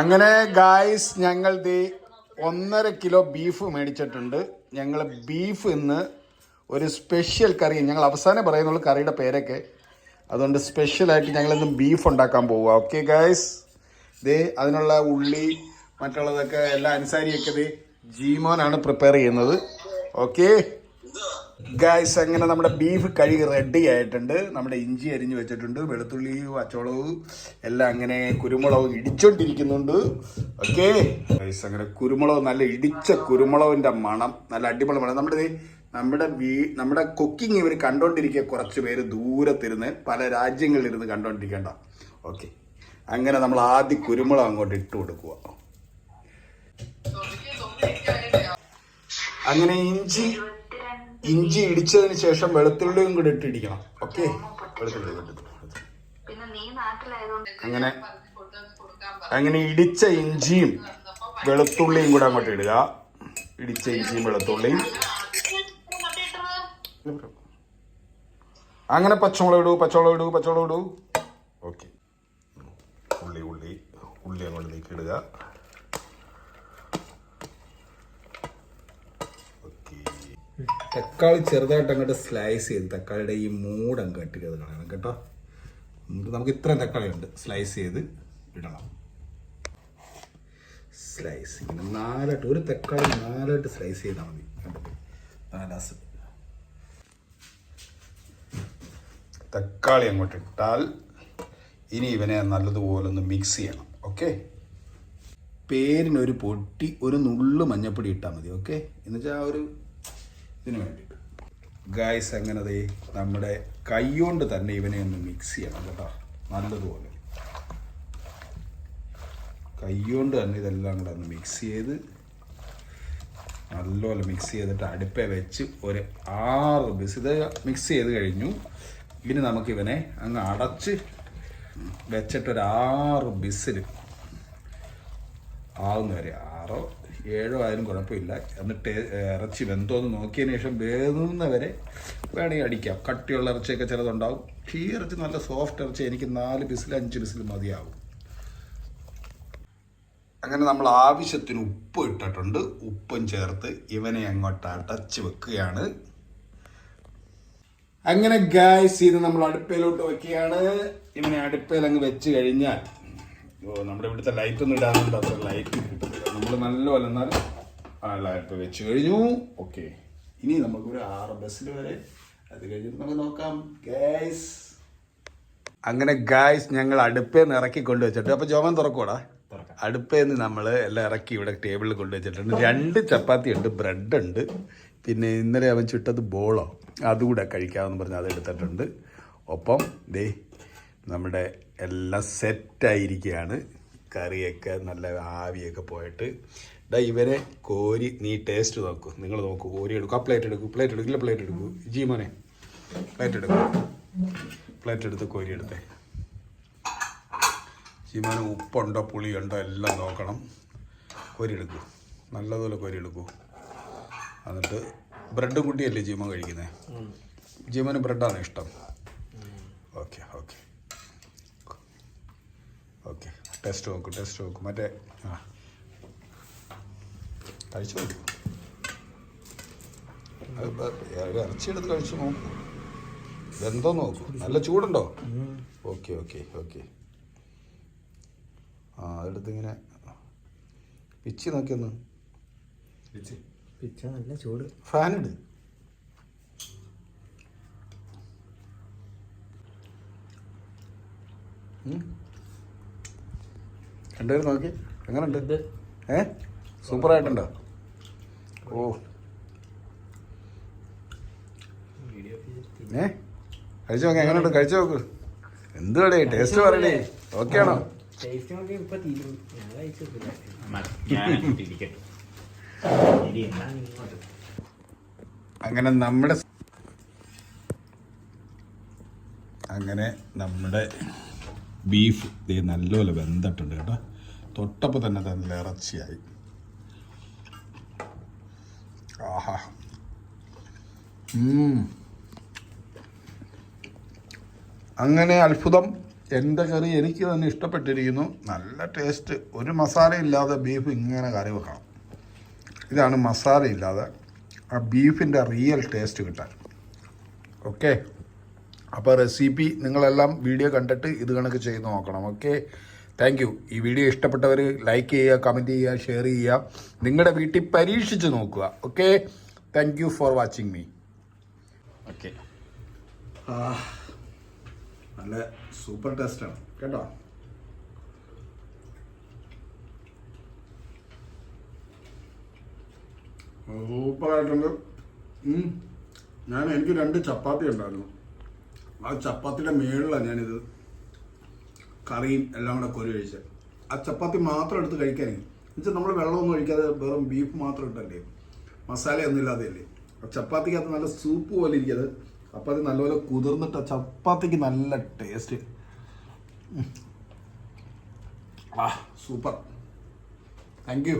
അങ്ങനെ ഗായ്സ് ഞങ്ങൾ ദേ ഒന്നര കിലോ ബീഫ് മേടിച്ചിട്ടുണ്ട്. ഞങ്ങൾ ബീഫ് ഇന്ന് ഒരു സ്പെഷ്യൽ കറി. ഞങ്ങൾ അവസാനം പറയുന്നുള്ളൂ കറിയുടെ പേരൊക്കെ. അതുകൊണ്ട് സ്പെഷ്യലായിട്ട് ഞങ്ങൾ ഇന്ന് ബീഫ് ഉണ്ടാക്കാൻ പോവുക. ഓക്കെ ഗായ്സ് ദേ അതിനുള്ള ഉള്ളി മറ്റുള്ളതൊക്കെ എല്ലാം അനുസാരിയൊക്കെ ദേ ജീമോനാണ് പ്രിപ്പയർ ചെയ്യുന്നത്. ഓക്കെ ഗായ്സ് അങ്ങനെ നമ്മുടെ ബീഫ് കഴുകി റെഡി ആയിട്ടുണ്ട്. നമ്മുടെ ഇഞ്ചി അരിഞ്ഞ് വെച്ചിട്ടുണ്ട്. വെളുത്തുള്ളി അച്ചോളവും എല്ലാം അങ്ങനെ കുരുമുളക് ഇടിച്ചോണ്ടിരിക്കുന്നുണ്ട്. ഓക്കെ ഗായ്സ് അങ്ങനെ കുരുമുളക് നല്ല ഇടിച്ച കുരുമുളകിന്റെ മണം. നല്ല അടിപൊളി മണം. നമ്മുടെ നമ്മുടെ വീ നമ്മുടെ കുക്കിംഗ് ഇവർ കണ്ടോണ്ടിരിക്കുക കുറച്ച് പേര് ദൂരത്തിരുന്ന് പല രാജ്യങ്ങളിലിരുന്ന് കണ്ടോണ്ടിരിക്കണ്ട. ഓക്കെ അങ്ങനെ നമ്മൾ ആദ്യം കുരുമുളക് അങ്ങോട്ട് ഇട്ട് കൊടുക്കുക. അങ്ങനെ ഇഞ്ചി ഇഞ്ചി ഇടിച്ചതിന് ശേഷം വെളുത്തുള്ളിയും കൂടി ഇട്ടിടിക്കണം ഓക്കെ അങ്ങനെ അങ്ങനെ ഇടിച്ച ഇഞ്ചിയും വെളുത്തുള്ളിയും കൂടെ അങ്ങോട്ട് ഇടുക. ഇടിച്ച ഇഞ്ചിയും വെളുത്തുള്ളിയും. അങ്ങനെ പച്ചമുളക് ഇടൂ പച്ചമുളക് ഇടൂ പച്ചമുളക് ഇടൂ. ഓക്കെ ഉള്ളി ഉള്ളി ഉള്ളി അങ്ങോട്ടേക്ക് ഇടുക ഓക്കെ തക്കാളി ചെറുതായിട്ട് അങ്ങോട്ട് സ്ലൈസ് ചെയ്ത് തക്കാളിയുടെ ഈ മൂട് അങ്ങ് കട്ട് ചെയ്ത് കളയണം കേട്ടോ. നമുക്ക് ഇത്രയും തക്കാളി ഉണ്ട്. സ്ലൈസ് ചെയ്ത് ഇടണം. സ്ലൈസ് ഇങ്ങനെ നാലായിട്ട് ഒരു തക്കാളി നാലായിട്ട് സ്ലൈസ് ചെയ്താൽ മതി. നാലാസ്. തക്കാളി അങ്ങോട്ട് ഇട്ടാൽ ഇനി ഇവനെ നല്ലതുപോലെ ഒന്ന് മിക്സ് ചെയ്യണം. ഓക്കെ പേരിനൊരു പൊട്ടി ഒരു നുള്ളു മഞ്ഞപ്പൊടി ഇട്ടാൽ മതി. ഓക്കെ എന്നുവെച്ചാൽ ആ ഒരു ഇതിന് വേണ്ടി ഗായ്സ് എങ്ങനെ ദേ നമ്മുടെ കൈകൊണ്ട് തന്നെ ഇവനെ ഒന്ന് മിക്സ് ചെയ്യണം കേട്ടോ. നല്ലതുപോലെ. കൈകൊണ്ട് തന്നെ ഇതെല്ലാം കൂടെ ഒന്ന് മിക്സ് ചെയ്ത് നല്ലപോലെ മിക്സ് ചെയ്തിട്ട് അടുപ്പേ വെച്ച് ഒരു ആറ് ബിസ് ഇത് മിക്സ് ചെയ്ത് കഴിഞ്ഞു. ഇനി നമുക്കിവനെ അങ്ങ് അടച്ച് വെച്ചിട്ടൊരു ആറ് ബിസിൽ ആവുന്ന വരെ ആറോ ഏഴോ ആയാലും കുഴപ്പമില്ല. എന്നിട്ട് ഇറച്ചി വെന്തോന്ന് നോക്കിയതിന് ശേഷം വേദുന്നവരെ വേണമെങ്കിൽ അടിക്കാം. കട്ടിയുള്ള ഇറച്ചിയൊക്കെ ചിലതുണ്ടാവും. ഈ ഇറച്ചി നല്ല സോഫ്റ്റ് ഇറച്ചി എനിക്ക് നാല് ബിസിൽ അഞ്ച് ബിസിൽ മതിയാവും. അങ്ങനെ നമ്മൾ ആവശ്യത്തിന് ഉപ്പ് ഇട്ടിട്ടുണ്ട്. ഉപ്പും ചേർത്ത് ഇവനെ അങ്ങോട്ട് അടച്ച് വെക്കുകയാണ്. അങ്ങനെ ഗായ്സ് ഇത് നമ്മൾ അടുപ്പയിലോട്ട് വെക്കുകയാണ്. ഇവനെ അടുപ്പയിൽ അങ്ങ് വെച്ച് കഴിഞ്ഞാൽ നമ്മുടെ ഇവിടുത്തെ ലൈറ്റ് ഒന്നും ഇടാറുണ്ട് അത്ര ലൈറ്റ് കിട്ടില്ല നമ്മൾ നല്ലപോലെ എന്നാൽ ആ ലൈറ്റ് വെച്ച് കഴിഞ്ഞു. ഓക്കെ ഇനി നമുക്ക് ഒരു ആറ് ബസ്സിൽ വരെ. അത് കഴിഞ്ഞിട്ട് നമുക്ക് നോക്കാം. ഗ്യാസ് അങ്ങനെ ഗായ്സ് ഞങ്ങൾ അടുപ്പേ നിന്ന് ഇറക്കി കൊണ്ടുവച്ചിട്ട് അപ്പോൾ ജോമൻ തുറക്കൂടാ അടുപ്പേ നിന്ന് നമ്മൾ എല്ലാം ഇറക്കി ഇവിടെ ടേബിളിൽ കൊണ്ടുവച്ചിട്ടുണ്ട്. രണ്ട് ചപ്പാത്തി ഉണ്ട് ബ്രെഡ് ഉണ്ട്. പിന്നെ ഇന്നലെ അവൻ ചുട്ടത് ബോളോ. അതുകൂടെ കഴിക്കാമെന്ന് പറഞ്ഞ് അത് എടുത്തിട്ടുണ്ട്. ഒപ്പം ദേ നമ്മുടെ എല്ലാം സെറ്റായിരിക്കുകയാണ് കറിയൊക്കെ നല്ല ആവിയൊക്കെ പോയിട്ട്. ഡാ ഇവരെ കോരി നീ ടേസ്റ്റ് നോക്കൂ. നിങ്ങൾ നോക്കൂ കോരി എടുക്കും. ആ പ്ലേറ്റ് എടുക്കും പ്ലേറ്റ് എടുക്കില്ല പ്ലേറ്റ് എടുക്കൂ. ജി മോനെ പ്ലേറ്റ് എടുക്കും. പ്ലേറ്റ് എടുത്ത് കോരി എടുത്തേ. ജീമാന് ഉപ്പുണ്ടോ പുളിയുണ്ടോ എല്ലാം നോക്കണം. കോരി എടുക്കൂ. നല്ലതുപോലെ കോരി എടുക്കൂ. എന്നിട്ട് ബ്രെഡ് കുട്ടിയല്ലേ ജീമൻ കഴിക്കുന്നത് ജീമന് ബ്രെഡാണ് ഇഷ്ടം. ഓക്കെ ഓക്കെ ഓക്കെ ടെസ്റ്റ് നോക്കും ടെസ്റ്റ് നോക്കും മറ്റേ ആ. കഴിച്ചു? നോക്കും ഇറച്ചി എടുത്ത് കഴിച്ചു നോക്കൂ. ഇതെന്തോ നോക്കൂ. നല്ല ചൂടുണ്ടോ? Okay okay okay. ആ അതെടുത്ത് ഇങ്ങനെ പിച്ചി നോക്കിയൊന്ന്. പിച്ച നല്ല ചൂട്. ഫാൻ ഇട്. ഉം. രണ്ടുപേരും നോക്കി. എങ്ങനെയുണ്ട് ഏ? സൂപ്പറായിട്ടുണ്ടോ? ഓ. ഏ? കഴിച്ചു നോക്കി എങ്ങനെയുണ്ട് കഴിച്ചു നോക്ക്. എന്തുവാടേ? ടേസ്റ്റ് പറയണേ ഓക്കെ ആണോ ടേസ്റ്റ് നോക്കി ഇപ്പൊ തീരും. ഞാൻ കഴിച്ചിട്ടില്ല ഇനി എന്നാ ഇങ്ങോട്ട്? അങ്ങനെ നമ്മുടെ അങ്ങനെ നമ്മുടെ ബീഫ് ഇത് നല്ലപോലെ വെന്തിട്ടുണ്ട് കേട്ടോ. തൊട്ടപ്പോൾ തന്നെ നല്ല ഇറച്ചിയായി. ആഹാ. അങ്ങനെ അത്ഭുതം എന്റെ കറി എനിക്ക് തന്നെ ഇഷ്ടപ്പെട്ടിരിക്കുന്നു. നല്ല ടേസ്റ്റ് ഒരു മസാല ഇല്ലാതെ ബീഫ് ഇങ്ങനെ കറി വെക്കണം. ഇതാണ് മസാല ഇല്ലാതെ ആ ബീഫിന്റെ റിയൽ ടേസ്റ്റ് കിട്ടാൻ. ഓക്കെ അപ്പോൾ റെസിപ്പി നിങ്ങളെല്ലാം വീഡിയോ കണ്ടിട്ട് ഇത് കണക്ക് ചെയ്ത് നോക്കണം. ഓക്കെ താങ്ക് യു ഈ വീഡിയോ ഇഷ്ടപ്പെട്ടവർ ലൈക്ക് ചെയ്യുക കമന്റ് ചെയ്യുക ഷെയർ ചെയ്യുക. നിങ്ങളുടെ വീട്ടിൽ പരീക്ഷിച്ച് നോക്കുക. Okay thank you for watching me okay നല്ല സൂപ്പർ ടേസ്റ്റാണ് കേട്ടോ? സൂപ്പറായിട്ടുണ്ട്. ഞാൻ എനിക്ക് രണ്ട് ചപ്പാത്തി ഉണ്ടായിരുന്നു. ആ ചപ്പാത്തിയുടെ മേളിലാണ് ഞാനിത് കറിയും എല്ലാം കൂടെ കൊരു കഴിച്ചത് ആ ചപ്പാത്തി മാത്രം എടുത്ത് കഴിക്കാനേ. എന്നുവെച്ചാൽ നമ്മൾ വെള്ളമൊന്നും കഴിക്കാതെ വെറും ബീഫ് മാത്രം ഇട്ടല്ലേ? മസാലയൊന്നും ഇല്ലാതെയല്ലേ? ആ ചപ്പാത്തിക്കകത്ത് നല്ല സൂപ്പ് പോലെ ഇരിക്കുന്നത് അപ്പം അത് നല്ലപോലെ കുതിർന്നിട്ട് ആ ചപ്പാത്തിക്ക് നല്ല ടേസ്റ്റ് ആ സൂപ്പർ താങ്ക് യു